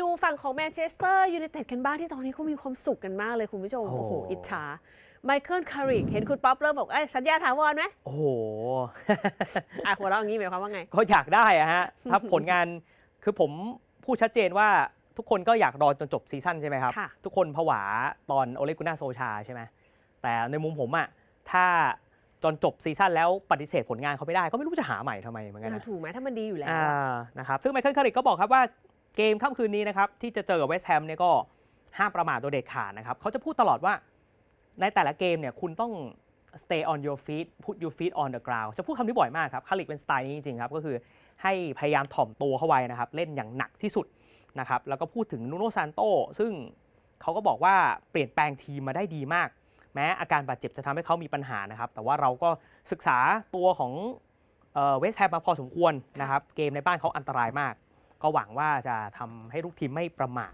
ดูฝั่งของแมนเชสเตอร์ยูไนเต็ดกันบ้างที่ตอนนี้เขามีความสุขกันมากเลยคุณผู้ชม โอ้โอ้โหโห อิจฉาไมเคิลคาริกเห็นคุณป๊อปเริ่มบอกเอ้ยสัญญาถาวรไหมโอ้โห อะหัวเราะอย่างนี้หมายความว่าไง ก็อยากได้อะฮะ ถ้าผลงานคือผมพูดชัดเจนว่าทุกคนก็อยากรอจนจบซีซั่นใช่ไหมครับ ค่ะ ทุกคนผวาตอนโอเลกุน่าโซชาใช่ไหมแต่ในมุมผมอะถ้าจนจบซีซั่นแล้วปฏิเสธผลงานเขาไม่ได้ก็ไม่รู้จะหาใหม่ทำไมเหมือนกันนะ ถูกไหมถ้ามันดีอยู่แล้วอ่าอะนะครับ ซึ่งไมเคิลคาริกก็บอกครับว่า เกมค่ำคืนนี้นะครับที่จะเจอกับเวสต์แฮมเนี่ยก็ห้ามประมาทโดยเด็ดขาดนะครับเขาจะพูดตลอดว่าในแต่ละเกมเนี่ยคุณต้อง stay on your feet put your feet on the ground จะพูดคำนี้บ่อยมากครับคาริกเป็นสไตล์นี้จริงๆครับก็คือให้พยายามถ่อมตัวเข้าไว้นะครับ เล่นอย่างหนักที่สุดนะครับแล้วก็พูดถึงนูโนซานโตซึ่งเขาก็บอกว่าเปลี่ยนแปลงทีมมาได้ดีมาก แม้อาการบาดเจ็บจะทำให้เขามีปัญหานะครับ แต่ว่าเราก็ศึกษาตัวของเวสแฮมมาพอสมควรนะครับ เกมในบ้านเขาอันตรายมาก ก็หวังว่าจะทำให้ลูกทีมไม่ประมาท